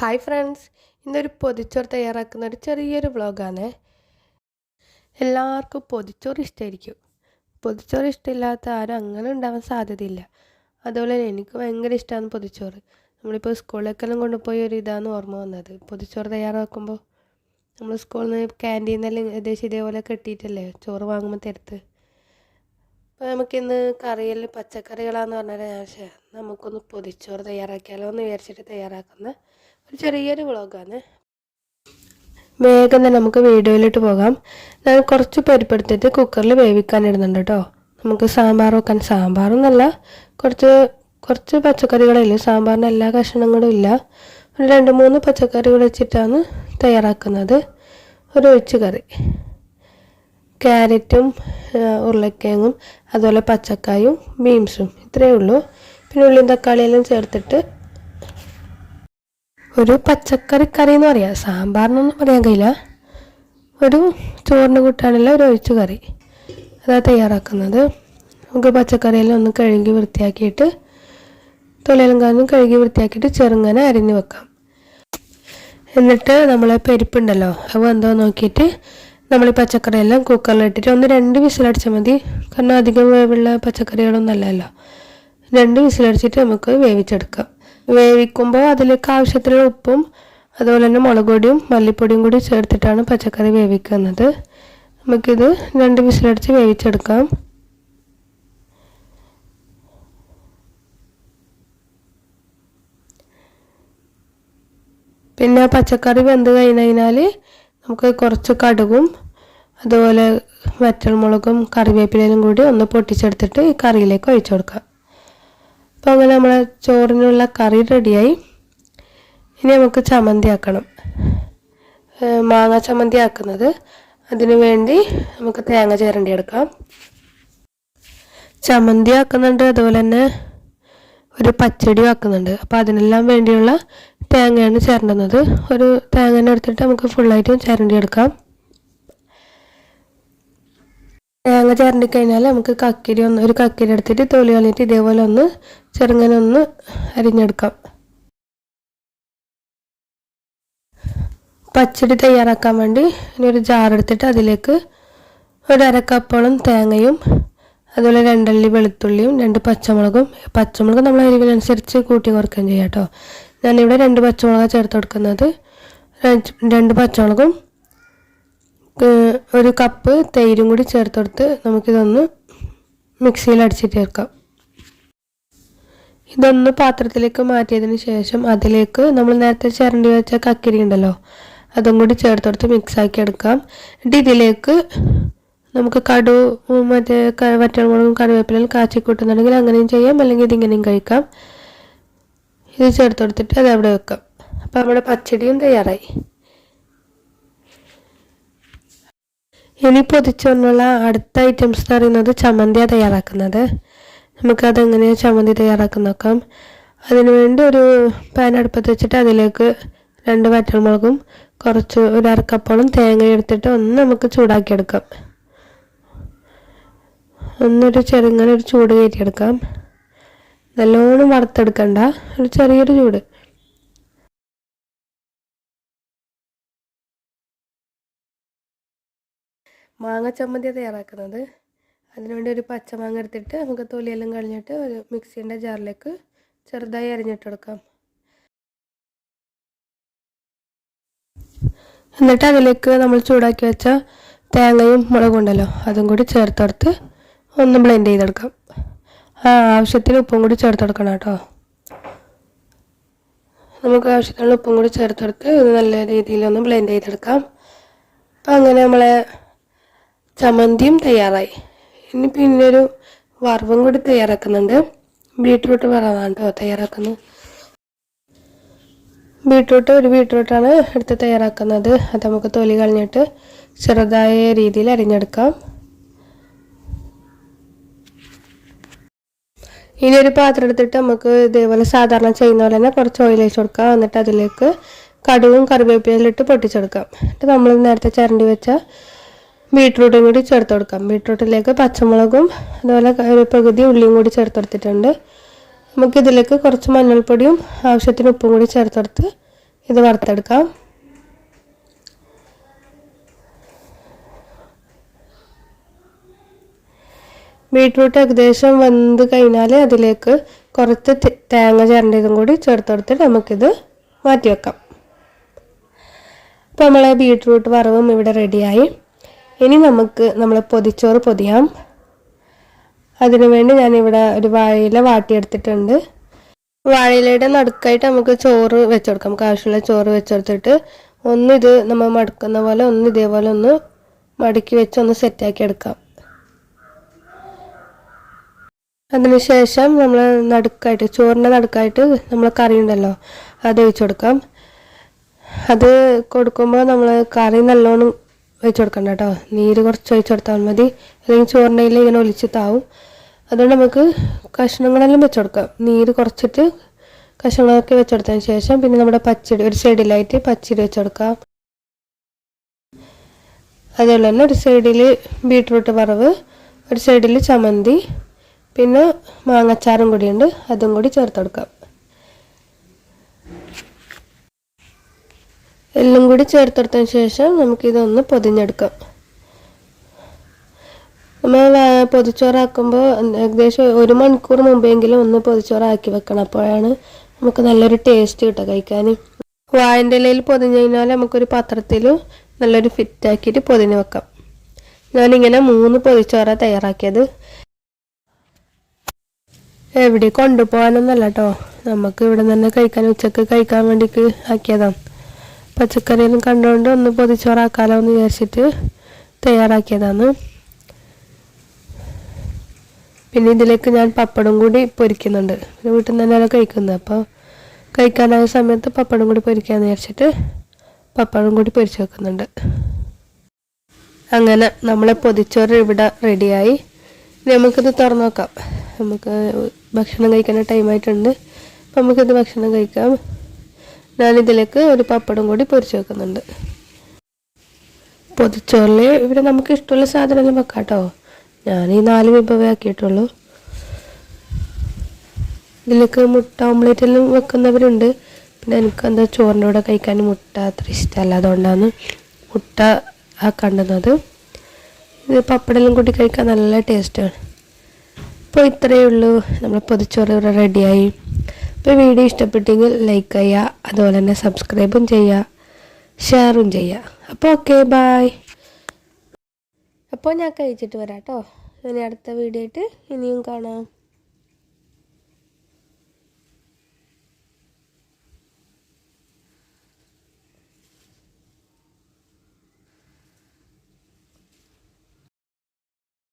Hi friends ഇന്നൊരു പൊതിച്ചോറ് തയ്യാറാക്കുന്ന ഒരു ചെറിയൊരു വ്ളോഗാണ് എല്ലാവർക്കും പൊതിച്ചോറ് ഇഷ്ടമായിരിക്കും പൊതിച്ചോറ് ഇഷ്ടമില്ലാത്ത ആരും അങ്ങനെ ഉണ്ടാവാൻ സാധ്യതയില്ല. അതുപോലെ തന്നെ എനിക്ക് ഭയങ്കര ഇഷ്ടമാണ് പൊതിച്ചോറ്. നമ്മളിപ്പോൾ സ്കൂളിലേക്കെല്ലാം കൊണ്ടുപോയി ഒരു ഇതാണ് ഓർമ്മ വന്നത്. പൊതിച്ചോറ് തയ്യാറാക്കുമ്പോൾ നമ്മൾ സ്കൂളിൽ നിന്ന് ക്യാന്റീനെല്ലാം ഏകദേശം ഇതേപോലെ കെട്ടിയിട്ടല്ലേ? ചോറ് വാങ്ങുമ്പോൾ തരുത്ത്. അപ്പോൾ നമുക്കിന്ന് കറിയിൽ പച്ചക്കറികളാന്ന് പറഞ്ഞാൽ ഞാൻ ശേ, നമുക്കൊന്ന് പൊതിച്ചോറ് തയ്യാറാക്കിയാലോ എന്ന് വിചാരിച്ചിട്ട് തയ്യാറാക്കുന്ന. ഒരു ചെറിയൊരു വ്ളോഗാണ്. വേഗം തന്നെ നമുക്ക് വീഡിയോയിലോട്ട് പോകാം. ഞാൻ കുറച്ച് പരിപ്പെടുത്തിട്ട് കുക്കറിൽ വേവിക്കാനിടുന്നുണ്ട് കേട്ടോ. നമുക്ക് സാമ്പാർ വെക്കാൻ സാമ്പാറൊന്നല്ല കുറച്ച് കുറച്ച് പച്ചക്കറികളില്ല സാമ്പാറിന് എല്ലാ കഷ്ണങ്ങളും ഇല്ല. ഒരു രണ്ട് മൂന്ന് പച്ചക്കറികൾ വെച്ചിട്ടാണ് തയ്യാറാക്കുന്നത്. ഒരു ഒഴിച്ച് കറി. ക്യാരറ്റും ഉരുളക്കിഴങ്ങും അതുപോലെ പച്ചക്കായും ബീൻസും. ഇത്രയേ ഉള്ളൂ. പിന്നെ ഉള്ളിയും തക്കാളിയെല്ലാം ചേർത്തിട്ട് ഒരു പച്ചക്കറി കറി എന്ന് പറയാം. സാമ്പാറിനൊന്നും പറയാൻ കഴിയില്ല. ഒരു ചോറിന് കൂട്ടാനുള്ള ഒരു ഒഴിച്ചു കറി. അതാണ് തയ്യാറാക്കുന്നത്. നമുക്ക് പച്ചക്കറിയെല്ലാം ഒന്ന് കഴുകി വൃത്തിയാക്കിയിട്ട് തൊലയിലും കാരണം കഴുകി വൃത്തിയാക്കിയിട്ട് ചെറുങ്ങനെ അരിഞ്ഞു വെക്കാം. എന്നിട്ട് നമ്മളെ പരിപ്പുണ്ടല്ലോ അത് എന്തോ നോക്കിയിട്ട് നമ്മൾ ഈ പച്ചക്കറിയെല്ലാം കുക്കറിലിട്ടിട്ട് ഒന്ന് രണ്ട് വിസിലടിച്ചാൽ മതി. കാരണം അധികം വേവുള്ള പച്ചക്കറികളൊന്നും അല്ലല്ലോ രണ്ട് വിസിലടിച്ചിട്ട് നമുക്ക് വേവിച്ചെടുക്കാം. വേവിക്കുമ്പോൾ അതിലേക്ക് ആവശ്യത്തിനുള്ള ഉപ്പും അതുപോലെ തന്നെ മുളക് പൊടിയും മല്ലിപ്പൊടിയും കൂടി ചേർത്തിട്ടാണ് പച്ചക്കറി വേവിക്കുന്നത്. നമുക്കിത് രണ്ട് വിസിലടിച്ച് വേവിച്ചെടുക്കാം. പിന്നെ പച്ചക്കറി വെന്ത് കഴിഞ്ഞ് കഴിഞ്ഞാൽ നമുക്ക് കുറച്ച് കടുകും അതുപോലെ വറ്റൽമുളകും കറിവേപ്പിലയും കൂടി ഒന്ന് പൊട്ടിച്ചെടുത്തിട്ട് ഈ കറിയിലേക്ക് ഒഴിച്ചു കൊടുക്കാം അപ്പോൾ അങ്ങനെ നമ്മളെ ചോറിനുള്ള കറി റെഡിയായി. ഇനി നമുക്ക് ചമ്മന്തി ആക്കണം. മാങ്ങ ചമ്മന്തി ആക്കുന്നത്. അതിനു വേണ്ടി നമുക്ക് തേങ്ങ ചേരണ്ടി എടുക്കാം ചമ്മന്തി ആക്കുന്നുണ്ട് അതുപോലെ തന്നെ ഒരു പച്ചടി ആക്കുന്നുണ്ട്. അപ്പോൾ അതിനെല്ലാം വേണ്ടിയുള്ള തേങ്ങയാണ് ചേരേണ്ടത് ഒരു തേങ്ങ എടുത്തിട്ട് നമുക്ക് ഫുള്ളായിട്ടും ചിരണ്ടി എടുക്കാം തേങ്ങ ചേരണ്ടി കഴിഞ്ഞാൽ നമുക്ക് കക്കിരി ഒന്ന് ഒരു കക്കിരി എടുത്തിട്ട് തൊലി കളഞ്ഞിട്ട് ഇതേപോലെ ഒന്ന് ചെറുങ്ങനെ ഒന്ന് അരിഞ്ഞെടുക്കാം. പച്ചടി തയ്യാറാക്കാൻ വേണ്ടി ഒരു ജാർ എടുത്തിട്ട് അതിലേക്ക് ഒരു അരക്കപ്പോളം തേങ്ങയും അതുപോലെ രണ്ടല്ലി വെളുത്തുള്ളിയും രണ്ട് പച്ചമുളകും. പച്ചമുളക് നമ്മൾ അരിവിനനുസരിച്ച് കൂട്ടി കുറക്കുകയും ചെയ്യാം കേട്ടോ. ഞാനിവിടെ രണ്ട് പച്ചമുളക് ചേർത്ത് കൊടുക്കുന്നത്. രണ്ട് പച്ചമുളകും ഒരു കപ്പ് തൈരും കൂടി ചേർത്ത് കൊടുത്ത് നമുക്കിതൊന്ന് മിക്സിയിൽ അടിച്ചിട്ട് ചേർക്കാം. ഇതൊന്ന് പാത്രത്തിലേക്ക് മാറ്റിയതിന് ശേഷം അതിലേക്ക് നമ്മൾ നേരത്തെ ചിരണ്ടി വെച്ച കക്കിരി ഉണ്ടല്ലോ അതും കൂടി ചേർത്ത് കൊടുത്ത് മിക്സ് ആക്കി എടുക്കാം. എന്നിട്ട് ഇതിലേക്ക് നമുക്ക് കടു മറ്റേ വറ്റൽമുളകും കറിവേപ്പിലയും കാച്ചി കൂട്ടുന്നുണ്ടെങ്കിൽ അങ്ങനെയും ചെയ്യാം. അല്ലെങ്കിൽ ഇതിങ്ങനെയും കഴിക്കാം. ഇത് ചേർത്ത് കൊടുത്തിട്ട് അത് അവിടെ വെക്കാം. അപ്പോൾ നമ്മുടെ പച്ചടിയും തയ്യാറായി. ഇനി പൊതിച്ചൊന്നുള്ള അടുത്ത ഐറ്റംസ് എന്ന് പറയുന്നത് ചമ്മന്തിയാണ് തയ്യാറാക്കുന്നത്. നമുക്കത് എങ്ങനെയാണ് ചമ്മന്തി തയ്യാറാക്കുന്ന നോക്കാം. അതിനുവേണ്ടി ഒരു പാൻ അടുപ്പത്ത് വെച്ചിട്ട് അതിലേക്ക് രണ്ട് വറ്റൽമുളകും കുറച്ച് ഒരു അരക്കപ്പോളം തേങ്ങ എടുത്തിട്ട് ഒന്ന് നമുക്ക് ചൂടാക്കിയെടുക്കാം. ഒന്നൊരു ചെറുങ്ങനെ ഒരു ചൂട് കയറ്റിയെടുക്കാം. നല്ലോണം വറുത്തെടുക്കണ്ട. ഒരു ചെറിയൊരു ചൂട്. മാങ്ങ ചമ്മന്തി തയ്യാറാക്കുന്നത്. അതിനുവേണ്ടി ഒരു പച്ചമാങ്ങ എടുത്തിട്ട് നമുക്ക് തൊലിയെല്ലാം കളഞ്ഞിട്ട് ഒരു മിക്സീന്റെ ജാറിലേക്ക് ചെറുതായി അരിഞ്ഞിട്ട് അരിഞ്ഞിട്ടെടുക്കാം എന്നിട്ട് അതിലേക്ക് നമ്മൾ ചൂടാക്കി വെച്ച തേങ്ങയും മുളകും ഉണ്ടല്ലോ അതും കൂടി ചേർത്തെടുത്ത് ഒന്ന് ബ്ലെൻഡ് ചെയ്തെടുക്കാം. ആ ആവശ്യത്തിന് ഉപ്പും കൂടി ചേർത്തെടുക്കണം കേട്ടോ. നമുക്ക് ആവശ്യത്തിനുള്ള ഉപ്പും കൂടി ചേർത്തെടുത്ത് ഇത് നല്ല രീതിയിൽ ഒന്ന് ബ്ലെൻഡ് ചെയ്തെടുക്കാം. അപ്പം അങ്ങനെ നമ്മളെ ചമ്മന്തിയും തയ്യാറായി. ഇനി പിന്നെ ഒരു വറവും കൂടി തയ്യാറാക്കുന്നുണ്ട്. ബീട്രൂട്ട് വറവാണ് കേട്ടോ തയ്യാറാക്കുന്നത്. ബീട്രൂട്ട് ഒരു ബീട്രൂട്ടാണ് എടുത്ത് തയ്യാറാക്കുന്നത്. അത് നമുക്ക് തൊലി കളഞ്ഞിട്ട് ചെറുതായ രീതിയിൽ അരിഞ്ഞെടുക്കാം. ഇനി ഒരു പാത്രം എടുത്തിട്ട് നമുക്ക് ഇതേപോലെ സാധാരണ ചെയ്യുന്ന പോലെ തന്നെ കുറച്ച് ഓയിൽ ഒഴിച്ച് കൊടുക്കാം. എന്നിട്ട് അതിലേക്ക് കടുവും കറിവേപ്പിലും ഇട്ട് പൊട്ടിച്ചെടുക്കാം. എന്നിട്ട് നമ്മൾ നേരത്തെ ചരണ്ടി വെച്ച ബീട്രൂട്ടും കൂടി ചേർത്ത് കൊടുക്കാം. ബീട്രൂട്ടിലേക്ക് പച്ചമുളകും അതുപോലെ ഒരു പകുതി ഉള്ളിയും കൂടി ചേർത്ത് കൊടുത്തിട്ടുണ്ട്. നമുക്കിതിലേക്ക് കുറച്ച് മഞ്ഞൾപ്പൊടിയും ആവശ്യത്തിന് ഉപ്പും കൂടി ചേർത്തെടുത്ത് ഇത് വറുത്തെടുക്കാം. ബീട്രൂട്ട് ഏകദേശം വെന്ത് കഴിഞ്ഞാൽ അതിലേക്ക് കുറച്ച് തേങ്ങ ചേരേണ്ടതും കൂടി ചേർത്ത് കൊടുത്തിട്ട് നമുക്കിത് മാറ്റി വെക്കാം. അപ്പോൾ നമ്മളെ ബീട്രൂട്ട് വറവും ഇവിടെ റെഡിയായി. ഇനി നമുക്ക് നമ്മൾ പൊതിച്ചോറ് പൊതിയാം. അതിനു വേണ്ടി ഞാനിവിടെ ഒരു വാഴയില വാട്ടിയെടുത്തിട്ടുണ്ട്. വാഴയിലയുടെ നടുക്കായിട്ട് നമുക്ക് ചോറ് വെച്ചുകൊടുക്കാം നമുക്ക് ആവശ്യമുള്ള ചോറ് വെച്ചെടുത്തിട്ട് ഒന്ന് ഇത് നമ്മൾ മടക്കുന്ന പോലെ ഒന്ന് ഇതേപോലെ ഒന്ന് മടക്കി വെച്ച് ഒന്ന് സെറ്റാക്കി എടുക്കാം. അതിനുശേഷം നമ്മൾ നടുക്കായിട്ട് ചോറിന്റെ നടുക്കായിട്ട് നമ്മൾ കറി ഉണ്ടല്ലോ അത് ഒഴിച്ചു കൊടുക്കാം. അത് കൊടുക്കുമ്പോൾ നമ്മൾ കറി നല്ലോണം ഒഴിച്ചു കൊടുക്കണ്ട കേട്ടോ. നീര് കുറച്ച് ഒഴിച്ചു കൊടുത്താൽ മതി. അല്ലെങ്കിൽ ചോറിന്റെ ഇങ്ങനെ ഒലിച്ച് താവും. അതുകൊണ്ട് നമുക്ക് കഷ്ണങ്ങളെല്ലാം വെച്ച് കൊടുക്കാം. നീര് കുറച്ചിട്ട് കഷ്ണങ്ങളൊക്കെ വെച്ച് കൊടുത്തതിന് ശേഷം പിന്നെ നമ്മുടെ പച്ചടി ഒരു സൈഡിലായിട്ട് പച്ചടി വെച്ച് കൊടുക്കാം. അതുപോലെ തന്നെ ഒരു സൈഡിൽ ബീട്രൂട്ട് വറവ് ഒരു സൈഡിൽ ചമ്മന്തി പിന്നെ മാങ്ങച്ചാറും കൂടിയുണ്ട്. അതും കൂടി ചേർത്ത് കൊടുക്കാം. എല്ലാം കൂടി ചേർത്തെടുത്തതിന് ശേഷം നമുക്കിതൊന്ന് പൊതിഞ്ഞെടുക്കാം. നമ്മൾ പൊതിച്ചോറാക്കുമ്പോൾ ഏകദേശം ഒരു മണിക്കൂർ മുമ്പെങ്കിലും ഒന്ന് പൊതിച്ചോറാക്കി വെക്കണം. അപ്പോഴാണ് നമുക്ക് നല്ലൊരു ടേസ്റ്റ് കിട്ടുക കഴിക്കാൻ. വാഴന്റെ ഇലയിൽ പൊതിഞ്ഞ് കഴിഞ്ഞാൽ നമുക്കൊരു പാത്രത്തിൽ നല്ലൊരു ഫിറ്റാക്കിയിട്ട് പൊതിഞ്ഞ് വെക്കാം. ഞാനിങ്ങനെ മൂന്ന് പൊതിച്ചോറ തയ്യാറാക്കിയത്. എവിടെ കൊണ്ടുപോകാനൊന്നല്ല കേട്ടോ നമുക്ക് ഇവിടെ തന്നെ കഴിക്കാൻ ഉച്ചയ്ക്ക് കഴിക്കാൻ വേണ്ടിക്ക് ആക്കിയതാണ് പച്ചക്കറിയെല്ലാം കണ്ടുകൊണ്ട് ഒന്ന് പൊതിച്ചോറാക്കാലോ എന്ന് വിചാരിച്ചിട്ട് തയ്യാറാക്കിയതാണ് പിന്നെ ഇതിലേക്ക് ഞാൻ പപ്പടം കൂടി പൊരിക്കുന്നുണ്ട്. പിന്നെ വീട്ടിൽ നിന്ന് തന്നെയാണ് കഴിക്കുന്നത്. അപ്പോൾ കഴിക്കാനായ സമയത്ത് പപ്പടം കൂടി പൊരിക്കാമെന്ന് വിചാരിച്ചിട്ട് പപ്പടം കൂടി പൊരിച്ച് വെക്കുന്നുണ്ട്. അങ്ങനെ നമ്മളെ പൊതിച്ചോറ് ഇവിടെ റെഡിയായി നമുക്കിത് തുറന്നു നോക്കാം. നമുക്ക് ഭക്ഷണം കഴിക്കുന്ന ടൈമായിട്ടുണ്ട് അപ്പം നമുക്കിത് ഭക്ഷണം കഴിക്കാം. ഞാനിതിലേക്ക് ഒരു പപ്പടം കൂടി പൊരിച്ച് വെക്കുന്നുണ്ട്. പൊതിച്ചോറിൽ ഇവിടെ നമുക്ക് ഇഷ്ടമുള്ള സാധനമെല്ലാം വെക്കാം കേട്ടോ ഞാൻ ഈ നാല് വിഭവമേ ആക്കിയിട്ടുള്ളൂ. ഇതിലേക്ക് മുട്ട ഓംലേറ്റ് എല്ലാം വെക്കുന്നവരുണ്ട്. പിന്നെ എനിക്ക് എന്താ ചോറിന്റെ കൂടെ കഴിക്കാൻ മുട്ട അത്ര ഇഷ്ടമല്ല. അതുകൊണ്ടാണ് മുട്ട ആക്കേണ്ടുന്നത് ഇത് പപ്പടെല്ലാം കൂട്ടി കഴിക്കാൻ നല്ല ടേസ്റ്റാണ് അപ്പോൾ ഇത്രയേ ഉള്ളൂ. നമ്മൾ പൊതിച്ചോറ് ഇവിടെ റെഡിയായി. അപ്പോൾ വീഡിയോ ഇഷ്ടപ്പെട്ടെങ്കിൽ ലൈക്ക് ചെയ്യുക അതുപോലെ തന്നെ സബ്സ്ക്രൈബും ചെയ്യുക ഷെയറും ചെയ്യുക. അപ്പോൾ ഓക്കെ ബായ് അപ്പോൾ ഞാൻ കഴിച്ചിട്ട് വരാം കേട്ടോ ഇനി അടുത്ത വീഡിയോ ആയിട്ട് ഇനിയും കാണാം.